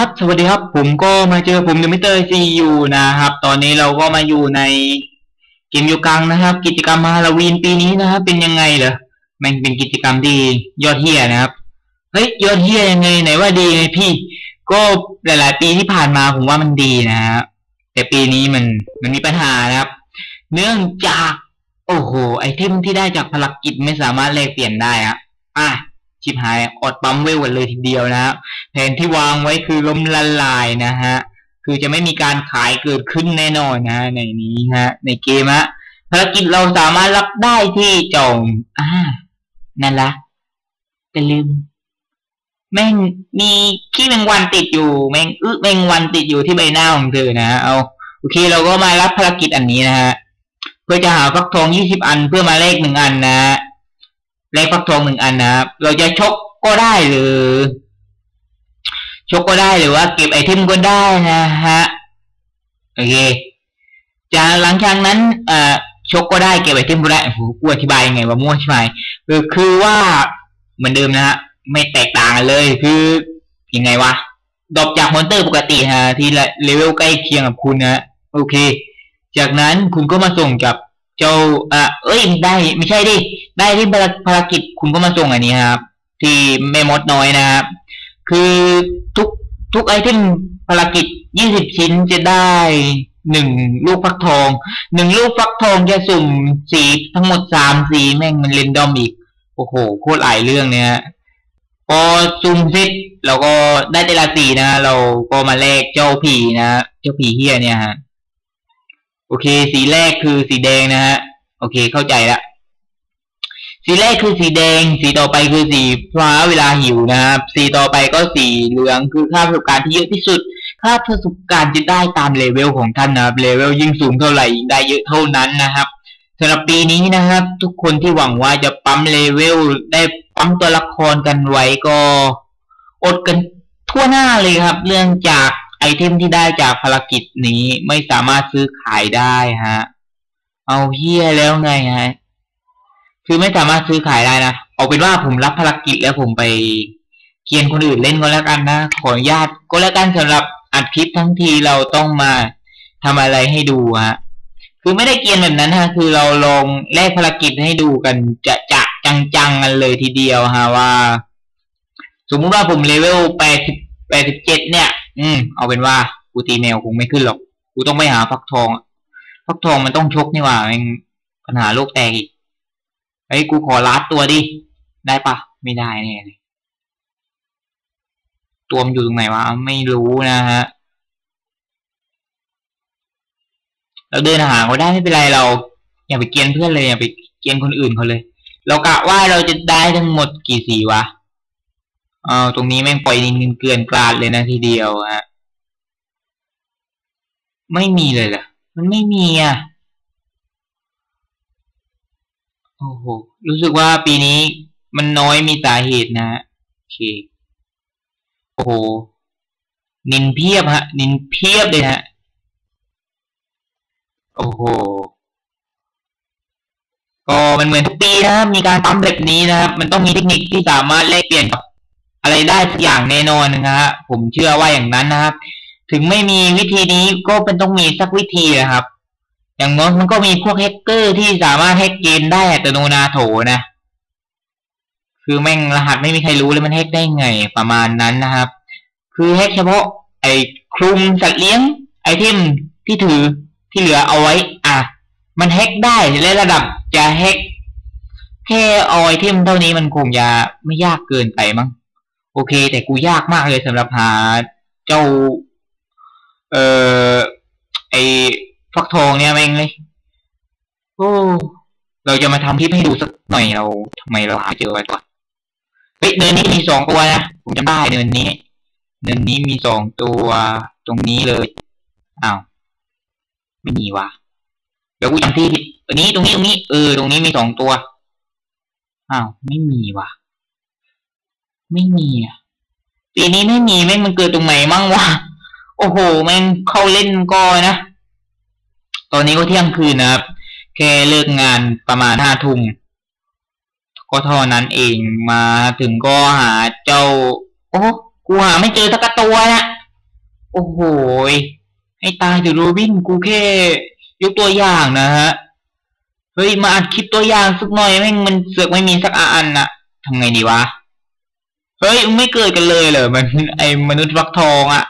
ครับ สวัสดีครับ ผมก็มาเจอผมเดมิเตอร์ซีอยู่นะครับ ตอนนี้เราก็มาอยู่ในเกมยูกังนะครับ กิจกรรมฮาโลวีนปีนี้นะครับ เป็นยังไงเหรอแมันเป็นกิจกรรมที่ยอดเฮียนะครับ เฮ้ยยอดเฮียยังไงไหนว่าดีไงพี่ ก็หลาย ๆ ปีที่ผ่านมาผมว่ามันดีนะฮะแต่ปีนี้มันมันมีปัญหานะครับ เนื่องจาก โอ้โห ไอเทมที่ได้จากภารกิจไม่สามารถแลกเปลี่ยนได้อะอะ ชิบหายอดปั๊มเวลกันเลยทีเดียวนะฮะแผนที่วางไว้คือล้มละลายนะฮะคือจะไม่มีการขายเกิดขึ้นแน่นอนนะฮะในนี้ฮะ ในเกมฮะภารกิจเราสามารถรับได้ที่จองอ่านั่นละแต่ลืมแม่งมีขี้แมงวันติดอยู่แมงอึแมงวันติดอยู่ที่ใบหน้าของเธอนะฮะเอาโอเคเราก็มารับภารกิจอันนี้นะฮะเพื่อจะหาฟักทองยี่สิบอันเพื่อมาเลขหนึ่งอันนะ เลขฟักทองหนึ่งอันนะครับ เราจะชกก็ได้หรือ ชกก็ได้หรือว่าเก็บไอเทมก็ได้นะฮะ โอเค จากหลังจากนั้นเอ่อชกก็ได้เก็บไอเทมก็ได้โอ้โหกูอธิบายยังไงว่ามั่วใช่ไหมคือคือว่าเหมือนเดิมนะฮะไม่แตกต่างกันเลยคือยังไงวะดรอปจากมอนเตอร์ปกติฮะที่เลเวลใกล้เคียงกับคุณนะโอเค จากนั้นคุณก็มาส่งกับ เจ้าอะเอ้ยได้ไม่ใช่ดิได้ที่ภารกิจคุณก็มาส่งอันนี้ครับ ที่แม่มดน้อยนะครับ คือทุกทุกไอเทมภารกิจยี่สิบชิ้นจะได้หนึ่งลูกฟักทองหนึ่งลูกฟักทองจะสุ่มสีทั้งหมดสามสีแม่งมันเรนดอมอีก โอ้โหโคตรหลายเรื่องเนี่ยพอสุ่มเสร็จเราก็ได้แต่ละสีนะ เราก็มาแลกเจ้าผีนะ เจ้าผีเฮียเนี่ยฮะ โอเค สีแรกคือสีแดงนะฮะ โอเค เข้าใจละสีแรกคือสีแดง สีต่อไปคือสีฟ้าเวลาหิวนะครับ สีต่อไปก็สีเหลืองคือค่าประสบการณ์ที่เยอะที่สุด ค่าประสบการณ์จะได้ตามเลเวลของท่านนะครับ เลเวลยิ่งสูงเท่าไหร่ยิ่งได้เยอะเท่านั้นนะครับสำหรับปีนี้นะครับ ทุกคนที่หวังว่าจะปั๊มเลเวลได้ปั๊มตัวละครกันไว้ก็ อดกันทั่วหน้าเลยครับ เรื่องจาก ไอเทมที่ได้จากภารกิจนี้ไม่สามารถซื้อขายได้ฮะ เอาเฮียแล้วไงฮะ คือไม่สามารถซื้อขายได้นะ เอาเป็นว่าผมรับภารกิจแล้วผมไปเกียนคนอื่นเล่นก็แล้วกันนะ ขออนุญาตก็แล้วกันสำหรับอัดคลิปทั้งทีเราต้องมาทำอะไรให้ดูฮะ คือไม่ได้เกียนแบบนั้นฮะ คือเราลองแลกภารกิจให้ดูกันจะจะจังๆกันเลยทีเดียวฮะว่า สมมุติว่าผมเลเวลแปดสิบแปดสิบเจ็ดเนี่ย อืม เอาเป็นว่ากูตีแมวคงไม่ขึ้นหรอก กูต้องไปหาฟักทองฟักทองมันต้องชกนี่หว่าปัญหาโลกแตกอีกเฮ้กูขอลัดตัวดิ ได้ปะไม่ได้แน่เลยตัวมันอยู่ตรงไหนวะ ไม่รู้นะฮะ เราเดินหาเขาได้ไม่เป็นไรเรา อย่าไปเกียนเพื่อนเลยอย่าไปเกียนคนอื่นเขาเลย เรากะว่าเราจะได้ทั้งหมดกี่สีวะ อ๋อตรงนี้แม่งปล่อยนินเกลื่อนกลาดเลยนะทีเดียวฮะ ไม่มีเลยเหรอ มันไม่มีอะ โอ้โห รู้สึกว่าปีนี้มันน้อยมีสาเหตุนะโอเค โอ้โห นินเพียบฮะ นินเพียบเลยฮะ โอ้โหก็มันเหมือนทุกปีนะครับ มีการปั๊มแบบนี้นะครับ มันต้องมีเทคนิคที่สามารถแลกเปลี่ยนกับ อะไรได้ทุกอย่างแน่นอนนะฮะผมเชื่อว่าอย่างนั้นนะครับ ถึงไม่มีวิธีนี้ก็เป็นต้องมีสักวิธีนะครับ อย่างน้อยมันก็มีพวกแฮกเกอร์ที่สามารถแฮกเกมได้อัตโนนาโถนะ คือแม่งรหัสไม่มีใครรู้เลยมันแฮกได้ไงประมาณนั้นนะครับ คือแฮกเฉพาะ ไอ้คลุมสัตว์เลี้ยงไอเทมที่ถือที่เหลือเอาไว้ อะ มันแฮกได้และระดับจะแฮกแค่เอาไอเทมเท่านี้มันคงจะไม่ยากเกินไปมั้ง โอเค แต่กูยากมากเลยสำหรับหาเจ้า เอ่อ ไอฟักทองเนี่ยแม่งเลยโอ้เราจะมาทำคลิปให้ดูสักหน่อยเราทำไมเราหาเจอไว้ก่อนเฮ้ยเนินนี้มีสองตัวนะผมจำได้เนินนี้เนินนี้มีสองตัวตรงนี้เลยอ้าวไม่มีวะเดี๋ยวกูจำที่ผิดตัวนี้ตรงนี้ตรงนี้เออตรงนี้มีสองตัวอ้าวไม่มีวะ ไม่มีอะปีนี้ไม่มีแม่งมันเกิดตรงไหนมั่งวะโอ้โหแม่งเข้าเล่นก็นะ ตอนนี้ก็เที่ยงคืนนะครับ แค่เลิกงานประมาณห้าทุ่มก็เท่านั้นเองมาถึงก็หาเจ้า โอ้กูหาไม่เจอสักตัวนะโอ้โหให้ตายเถอะโรบินกูแค่ยกตัวอย่างนะฮะเฮ้ยมาอัดคลิปตัวอย่างสักหน่อยแม่งมันเสือกไม่มีสักอันน่ะทำไงดีวะ เฮ้ยไม่เกิดกันเลยเหรอมัน ไอมนุษย์ฟักทองอะ่ะ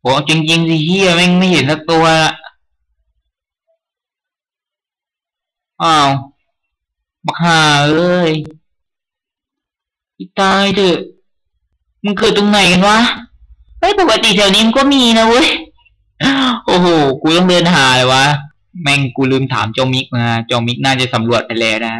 โหจริงๆสิเฮียแม่งไม่เห็นสักตัวอ้าวบักหาเอ้ยตายเถอะมึงเกิดตรงไหนกันวะเฮ้ยปกติแถวนี้มันก็มีนะเว้ยโอ้โหกูต้องเดินหาเลยวะแม่งกูลืมถามเจ้ามิกมาเจ้ามิกน่าจะสำรวจไปแล้วนะ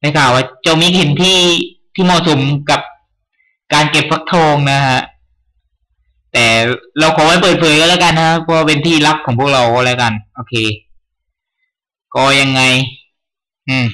ได้ข่าวว่าเจ้ามิกเห็นที่ ที่เหมาะสมกับการเก็บฟักทองนะฮะ แต่เราขอไว้เปิดเผยก็แล้วกันนะเพราะเป็นที่รักของพวกเราก็แล้วกัน โอเค ก็ยังไง อืม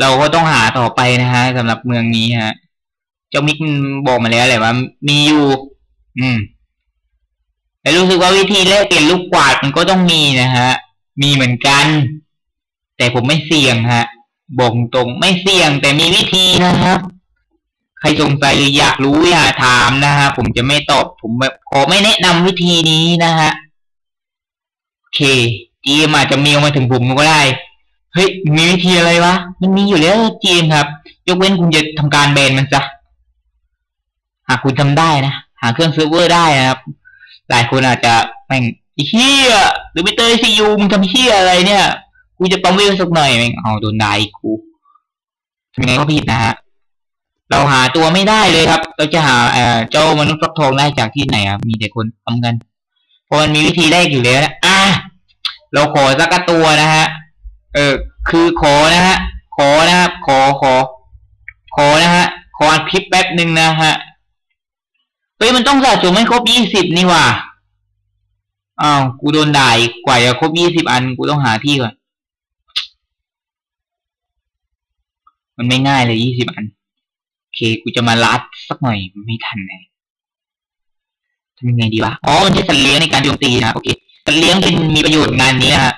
เราก็ต้องหาต่อไปนะฮะสำหรับเมืองนี้ฮะ เจ้ามิกบอกมาแล้วแหละว่า มีอยู่ อืมแต่รู้สึกว่าวิธีแลกเปลี่ยนลูกกวาดมันก็ต้องมีนะฮะ มีเหมือนกัน แต่ผมไม่เสี่ยงฮะ บอกตรงไม่เสี่ยงแต่มีวิธีนะครับ ใครสงสัยหรืออยากรู้อยากถามนะฮะผมจะไม่ตอบ ผมขอไม่แนะนำวิธีนี้นะฮะโอเคจีมอาจจะมีมาถึงผมก็ได้เฮ้ยมีวิธีอะไรวะมันมีอยู่แล้วจีมครับ ยกเว้นคุณจะทำการแบนมันซะหากคุณทำได้นะหาเครื่องเซิร์ฟเวอร์ได้นะครับ หลายคนอาจจะแม่งเฮียหรือไปเตยซียูมึงทำเฮียอะไรเนี่ย กูจะปั๊มเวลสักหน่อยแม่งเอาโดนได้กูทำยังไงก็ผิดนะฮะ เราหาตัวไม่ได้เลยครับ เราจะหาเอ่อเจ้ามนุษย์ฟักทองได้จากที่ไหนครับ มีแต่คนทำกัน เพราะมันมีวิธีแรกอยู่แล้วนะ อะ เราขอสักตัวนะฮะ เออ คือขอนะฮะ ขอนะครับ ขอ ขอ ขอนะฮะ ขอคลิปแป๊บหนึ่งนะฮะ เฮ้ย มันต้องสะสมให้ครบยี่สิบนี่ว่ะอ้าว กูโดนด่าอีกกว่าจะครบยี่สิบอัน กูต้องหาที่ก่อน มันไม่ง่ายเลยยี่สิบอัน โอเค กูจะมาลัดสักหน่อยไม่ทันเลยทำยังไงดีวะ อ๋อ มันใช้สัตว์เลี้ยงในการโจมตีนะโอเคสัตว์เลี้ยงเป็นมีประโยชน์งานนี้ฮะ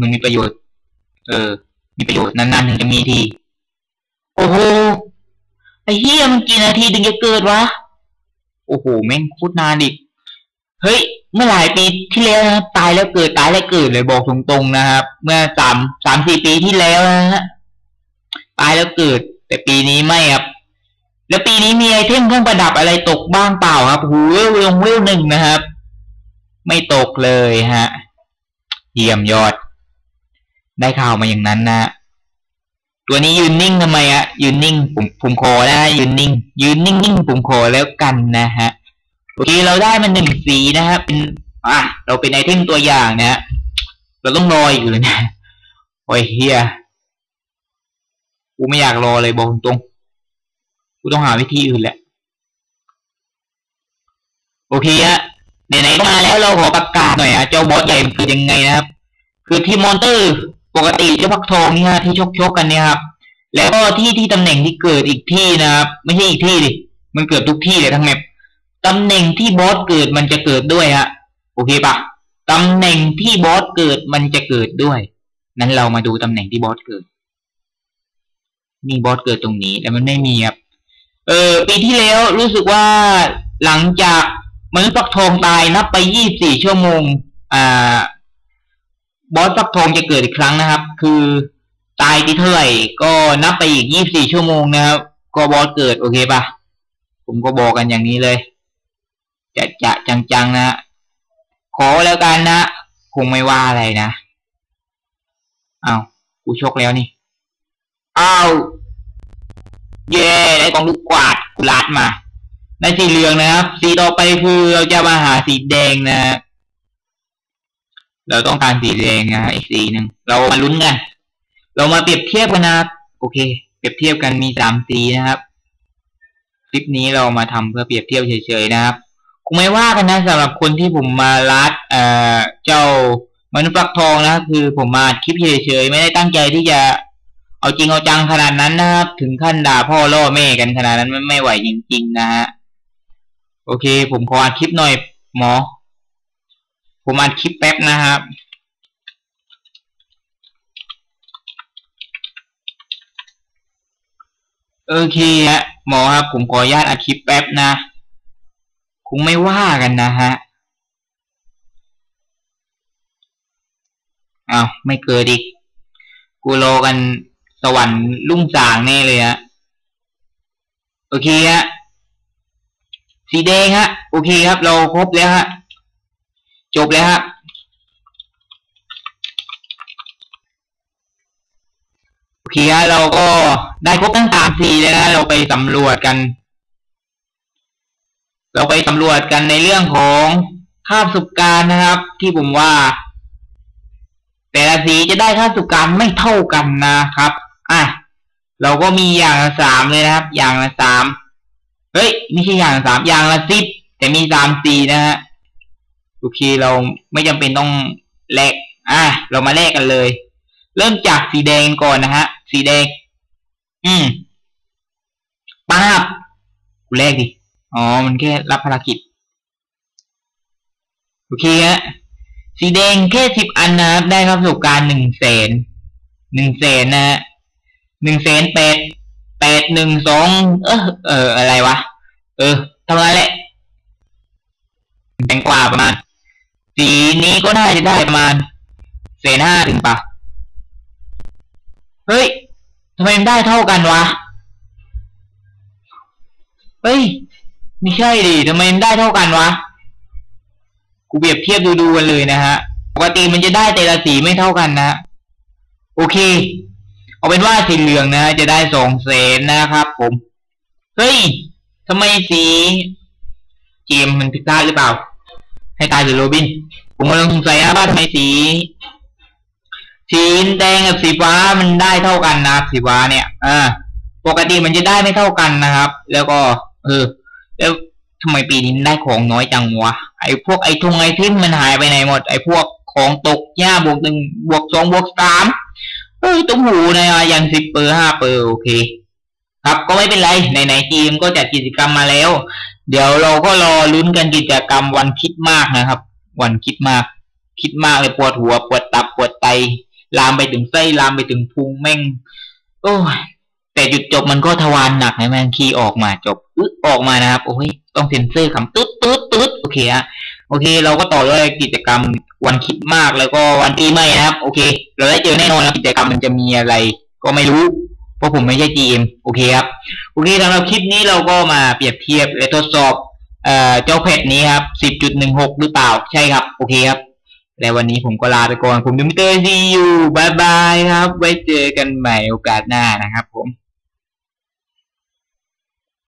มันมีประโยชน์ เออ มีประโยชน์นานๆถึงจะมีที โอ้โห ไอ้เหี้ยมันกี่นาทีถึงจะเกิดวะ โอ้โห แม่งพูดนานอีก เฮ้ย เมื่อหลายปีที่แล้วนะตายแล้วเกิดตายแล้วเกิดเลยบอกตรงๆนะครับ เมื่อสามสามสี่ปีที่แล้วนะฮะ ตายแล้วเกิด แต่ปีนี้ไม่ครับ แล้วปีนี้มีไอเทมเครื่องประดับอะไรตกบ้างเปล่าครับหูเวลลงเวลหนึ่งนะครับ ไม่ตกเลยฮะเยี่ยมยอด ได้ข่าวมาอย่างนั้นนะตัวนี้ยืนนิ่งทำไมอะยืนนิ่งผมผมขอนะยืนนิ่ง ยืนนิ่งนิ่งผมขอแล้วกันนะฮะโอเคเราได้มันหนึ่งสีนะครับเป็นอะเราเป็นไอเทมตัวอย่างนะฮะเราต้องรออยู่เลยนะโอ้ยเฮีย กูไม่อยากรอเลยบอกตรงกูต้องหาวิธีอื่นแหละ โอเคฮะไหนๆก็มาแล้วเราขอประกาศหน่อยอะเจ้าบอสใหญ่คือยังไงนะครับ คือทีมมอนเตอร์ปกติเจ้าพักทองนี่ฮะที่ชกชกกันเนี่ยครับ แล้วก็ที่ที่ตำแหน่งที่เกิดอีกที่นะครับ ไม่ใช่อีกที่ดิมันเกิดทุกที่เลยทั้งแมปตำแหน่งที่บอสเกิดมันจะเกิดด้วยฮะโอเคปะตำแหน่งที่บอสเกิดมันจะเกิดด้วย นั้นเรามาดูตำแหน่งที่บอสเกิด นี่บอสเกิดตรงนี้ แต่มันไม่มีครับ เออ ปีที่แล้วรู้สึกว่าหลังจากมนุษย์ปักทองตายนับไปยี่สี่ชั่วโมง อ่า บอสฟักทองจะเกิดอีกครั้งนะครับ คือตายที่เท่าไหร่ก็นับไปอีกยี่สี่ชั่วโมงนะครับ ก็บอสเกิดโอเคปะผมก็บอกกันอย่างนี้เลย จะจะจังๆนะ ขอแล้วกันนะ คงไม่ว่าอะไรนะ เอ้ากูชกแล้วนี่ อ้าวเย่ได้กองลูกกวาดกูลัดมาในสีเหลืองนะครับ สีต่อไปคือเราจะมาหาสีแดงนะเราต้องการสีแดงนะอีกสีหนึ่งเรามาลุ้นกันเรามาเปรียบเทียบกันนะโอเค เปรียบเทียบกันมีสามสีนะครับคลิปนี้เรามาทำเพื่อเปรียบเทียบเฉยๆนะครับคงไม่ว่ากันนะสำหรับคนที่ผมมาลัดเอ่อเจ้ามนุษย์ฟักทองนะคือผมมาคลิปเฉยๆไม่ได้ตั้งใจที่จะ เอาจริงเอาจังขนาดนั้นนะครับ ถึงขั้นด่าพ่อล่อแม่กันขนาดนั้นไม่ไหวจริง ๆ นะฮะ โอเค ผมขออัดคลิปหน่อยหมอ ผมอัดคลิปแป๊บนะครับโอเคฮะหมอครับ ผมขออนุญาตอัดคลิปแป๊บนะ คงไม่ว่ากันนะฮะอ้าวไม่เกิดอีกกูรอกัน สวรรค์ลุ่งสางแน่เลยฮะโอเคฮะสีแดงฮะ โอเคครับ เราครบแล้วฮะจบแล้วฮะโอเคฮะเราก็ได้ครบทั้งสามสีแล้วนะเราไปสำรวจกัน เราไปสำรวจกันในเรื่องของค่าสุกการนะครับ ที่ผมว่า แต่ละสีจะได้ค่าสุกการไม่เท่ากันนะครับ เราก็มีอย่างละสามเลยนะครับ อย่างละสามเฮ้ย ไม่ใช่อย่างละสามอย่างละสิบแต่มีสามสีนะฮะโอเคเราไม่จำเป็นต้องแลกอะเรามาแลกกันเลย เริ่มจากสีแดงก่อนนะฮะ สีแดง อืมป้าบกูแลกดิอ๋อ มันแค่รับภารกิจ โอเคฮะสีแดงแค่สิบอันนะครับ ได้ครับประสบการณ์หนึ่งแสนหนึ่งแสนนะฮะ หนึ่งแสนแปดแปดหนึ่งสองเออเอออะไรวะ เออเท่านั้นแหละแพงกว่าประมาณสีนี้ก็น่าจะได้ประมาณแสนห้าถึงปะเฮ้ยทำไมมันได้เท่ากันวะเฮ้ยไม่ใช่ดิทำไมมันได้เท่ากันวะกูเปรียบเทียบดูดูกันเลยนะฮะปกติมันจะได้แต่ละสีไม่เท่ากันนะ โอเค เอาเป็นว่าสีเหลืองนะ จะได้สองแสนนะครับ ผม เฮ้ยทำไมสีเกมมันผิดพลาดหรือเปล่า ให้ตายหรือโรบิน ผมกำลังสงสัยนะว่าทำไมสีสีแดงกับสีฟ้ามันได้เท่ากันนะครับสีฟ้าเนี่ยอ่าปกติมันจะได้ไม่เท่ากันนะครับ แล้วก็ เออ แล้วทำไมปีนี้ได้ของน้อยจังวะไอ้พวกไอ้ทงไอทิมมันหายไปไหนหมด ไอ้พวกของตกหญ้าบวกหนึ่งบวกสองบวกสาม เอ้ยตุ้มหูนะยันสิบเปอร์ห้าเปอร์โอเค ครับก็ไม่เป็นไรในไหนทีมก็จัดกิจกรรมมาแล้ว เดี๋ยวเราก็รอลุ้นกันกิจกรรมวันคิดมากนะครับ วันคิดมาก คิดมากเลยปวดหัว ปวดตับปวดไตลามไปถึงไส้ลามไปถึงพุงแม่ง โอ้ยแต่จุดจบมันก็ทวารหนักนะแม่งคีย์ออกมาจบอึออกมานะครับ โอ้ยต้องเซ็นเซอร์คำตึ๊ดตึ๊ดตึ๊ดโอเคฮะโอเค เราก็ต่อด้วยกิจกรรม วันคิดมากแล้วก็วันปีใหม่นะครับ โอเค เราได้เจอแน่นอนนะกิจกรรมมันจะมีอะไร ก็ไม่รู้ เพราะผมไม่ใช่ GM โอเคครับ โอเคสำหรับคลิปนี้เราก็มาเปรียบเทียบและทดสอบเอ่อเจ้าเพจนี้ครับ 10.16 หรือเปล่า ใช่ครับ โอเคครับ และวันนี้ผมก็ลาไปก่อน ผมดิมเตอร์ซียูบายบายครับ ไว้เจอกันใหม่โอกาสหน้านะครับผม